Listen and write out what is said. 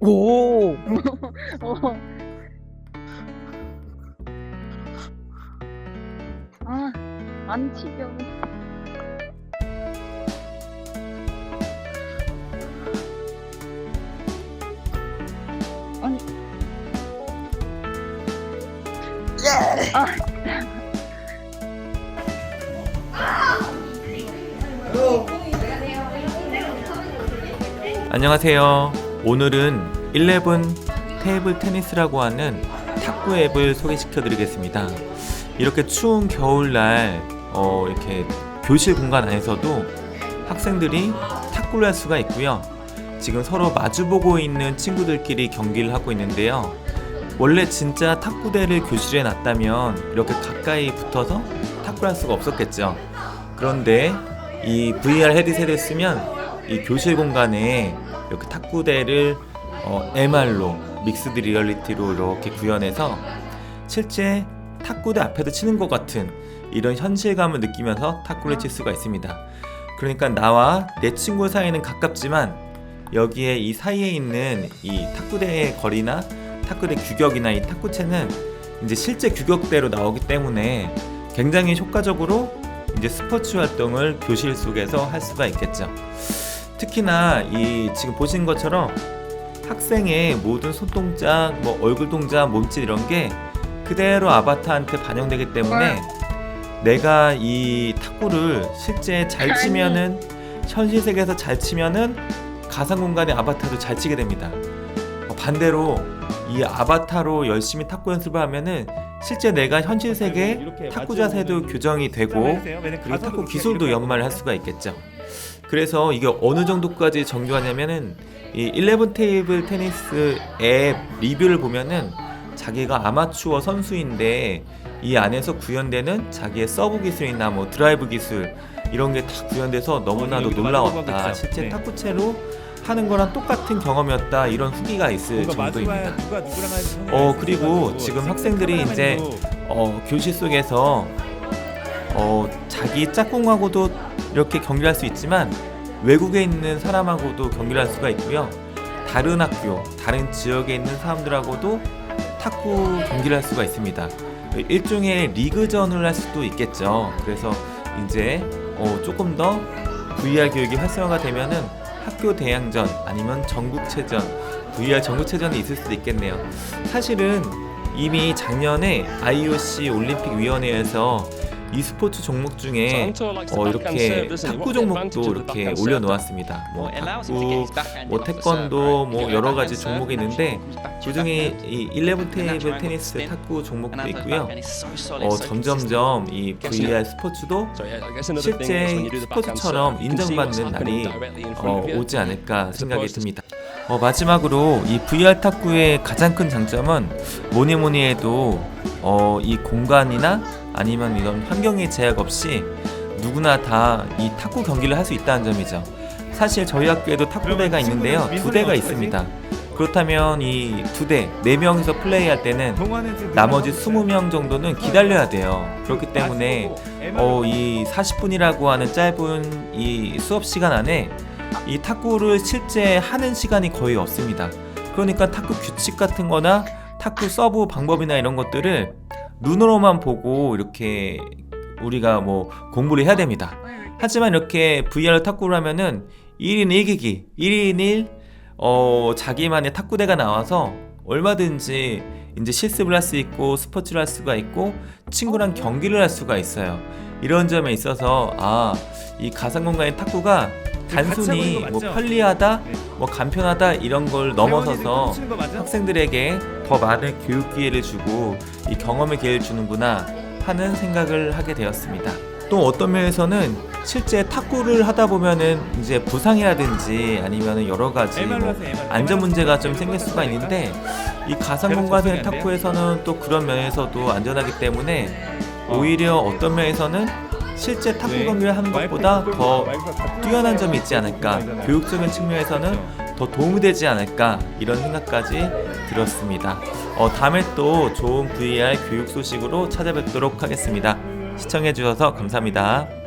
오. 어. 아, 안 튀겨. 아니. 아, 안녕하세요. 오늘은 11 테이블 테니스라고 하는 탁구 앱을 소개시켜 드리겠습니다. 이렇게 추운 겨울날 어, 이렇게 교실 공간 안에서도 학생들이 탁구를 할 수가 있고요. 지금 서로 마주보고 있는 친구들끼리 경기를 하고 있는데요. 원래 진짜 탁구대를 교실에 놨다면 이렇게 가까이 붙어서 탁구를 할 수가 없었겠죠. 그런데 이 VR 헤드셋을 쓰면 이 교실 공간에 이렇게 탁구대를 어, MR로 믹스드 리얼리티로 이렇게 구현해서 실제 탁구대 앞에서 치는 것 같은 이런 현실감을 느끼면서 탁구를 칠 수가 있습니다. 그러니까 나와 내 친구 사이는 가깝지만 여기에 이 사이에 있는 이 탁구대의 거리나 탁구대 규격이나 이 탁구채는 이제 실제 규격대로 나오기 때문에 굉장히 효과적으로 이제 스포츠 활동을 교실 속에서 할 수가 있겠죠. 특히나 이 지금 보신 것처럼 학생의 모든 손 동작, 뭐 얼굴 동작, 몸짓 이런 게 그대로 아바타한테 반영되기 때문에 내가 이 탁구를 실제 잘. 치면은 현실 세계에서 잘 치면은 가상 공간의 아바타도 잘 치게 됩니다. 어, 반대로 이 아바타로 열심히 탁구 연습을 하면은 실제 내가 현실 세계 탁구 자세도 교정이 되고 그리고 탁구 기술도 연마를 할 수가 있겠죠. 그래서 이게 어느 정도까지 정교하냐면은 이 11 테이블 테니스 앱 리뷰를 보면은 자기가 아마추어 선수인데 이 안에서 구현되는 자기의 서브 기술이나 뭐 드라이브 기술 이런 게 다 구현돼서 너무나도 놀라웠다. 실제? 네. 탁구채로 하는 거랑 똑같은 경험이었다. 이런 후기가 있을 정도입니다. 어, 그리고 지금 학생들이 이제 어, 교실 속에서 어, 자기 짝꿍하고도 이렇게 경기를 할수 있지만 외국에 있는 사람하고도 경기를 할 수가 있고요. 다른 학교, 다른 지역에 있는 사람들하고도 탁구 경기를 할 수가 있습니다. 일종의 리그전을 할 수도 있겠죠. 그래서 이제 어, 조금 더 VR 교육이 활성화가 되면은 학교 대항전 아니면 전국체전, VR 전국체전이 있을 수도 있겠네요. 사실은 이미 작년에 IOC 올림픽 위원회에서 e스포츠 종목 중에 어, 이렇게 탁구 종목도 이렇게 올려놓았습니다. 뭐 탁구, 뭐 태권도, 뭐 여러 가지 종목이 있는데 그 중에 이 11 테이블 테니스 탁구 종목도 있고요. 어, 점점점 이 VR 스포츠도 실제 스포츠처럼 인정받는 날이 어, 오지 않을까 생각이 듭니다. 어, 마지막으로 이 VR 탁구의 가장 큰 장점은 뭐니 뭐니 해도 어, 이 공간이나 아니면 이런 환경의 제약 없이 누구나 다 이 탁구 경기를 할 수 있다는 점이죠. 사실 저희 학교에도 탁구대가 있는데요. 두 대가 있습니다. 그렇다면 이 두 대, 네 명이서 플레이할 때는 나머지 20명 정도는 기다려야 돼요. 그렇기 때문에 어, 이 40분이라고 하는 짧은 이 수업 시간 안에 이 탁구를 실제 하는 시간이 거의 없습니다. 그러니까 탁구 규칙 같은 거나 탁구 서브 방법이나 이런 것들을 눈으로만 보고 이렇게 우리가 뭐 공부를 해야 됩니다. 하지만 이렇게 VR 탁구를 하면은 1인 1기기, 1인 1 어, 자기만의 탁구대가 나와서 얼마든지 이제 실습을 할 수 있고 스포츠를 할 수가 있고 친구랑 경기를 할 수가 있어요. 이런 점에 있어서 아, 이 가상 공간의 탁구가 단순히 뭐 편리하다, 뭐 간편하다 이런 걸 넘어서서 학생들에게 더 많은 교육 기회를 주고 이 경험의 기회를 주는구나 하는 생각을 하게 되었습니다. 또 어떤 면에서는 실제 탁구를 하다 보면은 이제 부상이라든지 아니면 여러 가지 뭐 안전 문제가 좀 생길 수가 있는데 이 가상 공간의 탁구에서는 또 그런 면에서도 안전하기 때문에 오히려 어떤 면에서는 실제 탁구 경기를 하는 것보다 더 뛰어난 점이 있지 않을까 교육적인 측면에서는 더 도움이 되지 않을까 이런 생각까지 들었습니다. 어, 다음에 또 좋은 VR 교육 소식으로 찾아뵙도록 하겠습니다. 시청해주셔서 감사합니다.